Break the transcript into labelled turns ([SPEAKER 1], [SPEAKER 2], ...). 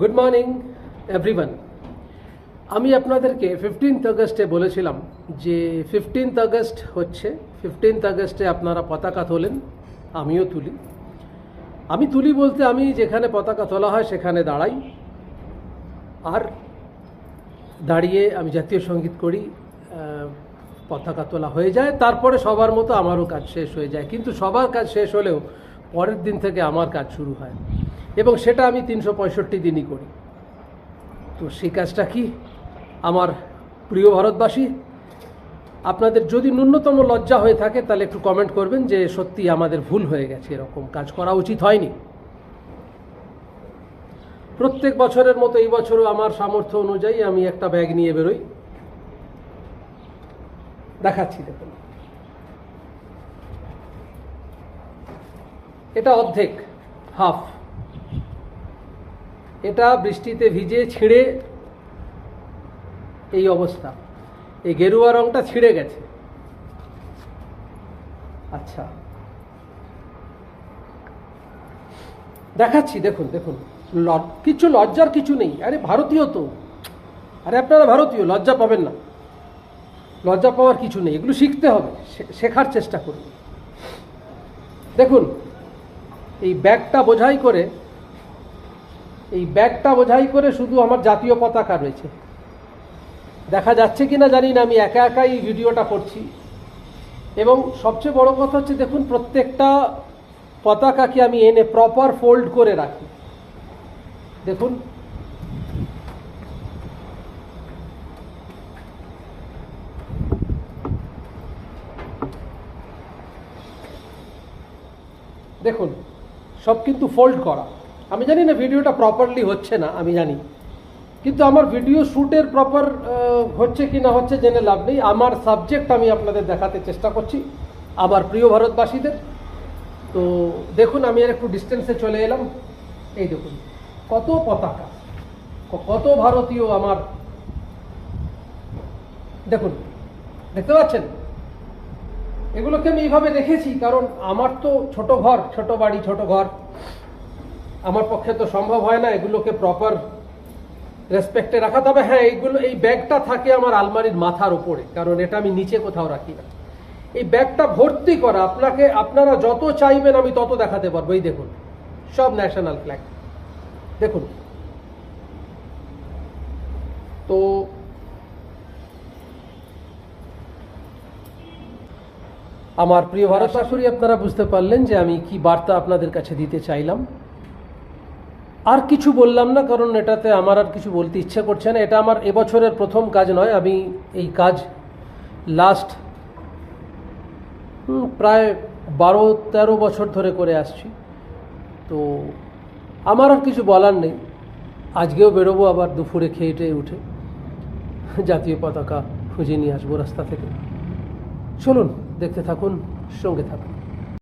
[SPEAKER 1] Good morning everyone আমি আপনাদেরকে fifteenth আগস্টে বলেছিলাম যে ফিফটিন্থ আগস্ট হচ্ছে ফিফটিন্থ আগস্টে আপনারা পতাকা তোলেন, আমিও তুলি। আমি তুলি বলতে আমি যেখানে পতাকা তোলা হয় সেখানে দাঁড়াই। আর দাঁড়িয়ে আমি জাতীয় সংগীত করি পতাকা তোলা হয়ে যায়, তারপরে সবার মতো আমারও কাজ শেষ হয়ে যায়। কিন্তু সবার কাজ শেষ হলেও পরের দিন থেকে আমার কাজ শুরু হয়। এবং সেটা আমি তিনশো পঁয়ষট্টি দিনই করি। তো সেই কাজটা কি? আমার প্রিয় ভারতবাসী, আপনাদের যদি ন্যূনতম লজ্জা হয়ে থাকে, তাহলে একটু কমেন্ট করবেন যে সত্যি আমাদের ভুল হয়ে গেছে, এরকম কাজ করা উচিত হয়নি। প্রত্যেক বছরের মতো এই বছরও আমার সামর্থ্য অনুযায়ী আমি একটা ব্যাগ নিয়ে বেরোই। দেখাচ্ছি দেখুন। এটা অর্ধেক, হাফ। এটা বৃষ্টিতে ভিজে ছিঁড়ে এই অবস্থা। এই গেরুয়া রংটা ছিঁড়ে গেছে। আচ্ছা। দেখাচ্ছি, দেখুন দেখুন। কিছু লজ্জার কিছু নেই। আরে, ভারতীয় তো। আরে, আপনারা ভারতীয়, লজ্জা পাবেন না। লজ্জা পাওয়ার কিছু নেই। এগুলো শিখতে হবে। শেখার চেষ্টা করুন। দেখুন, এই ব্যাগটা বোঝাই করে এই ব্যাগটা বোঝাই করে শুধু আমার জাতীয় পতাকা রয়েছে। দেখা যাচ্ছে কিনা জানি না, আমি একা একাই এই ভিডিওটা করছি। এবং সবচেয়ে বড় কথা হচ্ছে, দেখুন, প্রত্যেকটা পতাকাকে আমি এনে প্রপার ফোল্ড করে রাখি। দেখুন। দেখুন, সব কিন্তু ফোল্ড করা। আমি জানি না ভিডিওটা প্রপারলি হচ্ছে না, আমি জানি। কিন্তু আমার ভিডিও শ্যুটের প্রপার হচ্ছে কি না হচ্ছে জেনে লাভ নেই। আমার সাবজেক্ট আমি আপনাদের দেখাতে চেষ্টা করছি, আমার প্রিয় ভারতবাসীদের। তো দেখুন, আমি আর একটু ডিস্টেন্সে চলে এলাম। এই দেখুন, কত পতাকা, কত ভারতীয় আমার। দেখুন, দেখতে পাচ্ছেন? এগুলোকে আমি এইভাবে রেখেছি, কারণ আমার তো ছোট ঘর, ছোট বাড়ি, ছোট ঘর। আমার পক্ষে তো সম্ভব হয় না এগুলোকে প্রপার রেসপেক্টে রাখা। তবে হ্যাঁ এইগুলো এই ব্যাগটা থাকে আমার আলমারির মাথার উপরে, কারণ এটা আমি নিচে কোথাও রাখি না। এই ব্যাগটা ভর্তি করা, আপনাকে আপনারা যত চাইবেন আমি তত দেখাতে পারব। এই দেখুন, সব ন্যাশনাল ফ্ল্যাগ দেখুন। তো আমার প্রিয় ভারত আপনারা বুঝতে পারলেন যে আমি কি বার্তা আপনাদের কাছে দিতে চাইলাম। আর কিছু বললাম না, কারণ এটাতে আমার আর কিছু বলতে ইচ্ছে করছে না। এটা আমার এবছরের প্রথম কাজ নয়, আমি এই কাজ লাস্ট প্রায় বারো, তেরো বছর ধরে করে আসছি। তো আমার আর কিছু বলার নেই। আজকেও বেরোবো আবার দুপুরে খেয়ে উঠে জাতীয় পতাকা খুঁজে নিয়ে আসব রাস্তা থেকে। চলুন, দেখতে থাকুন, সঙ্গে থাকুন।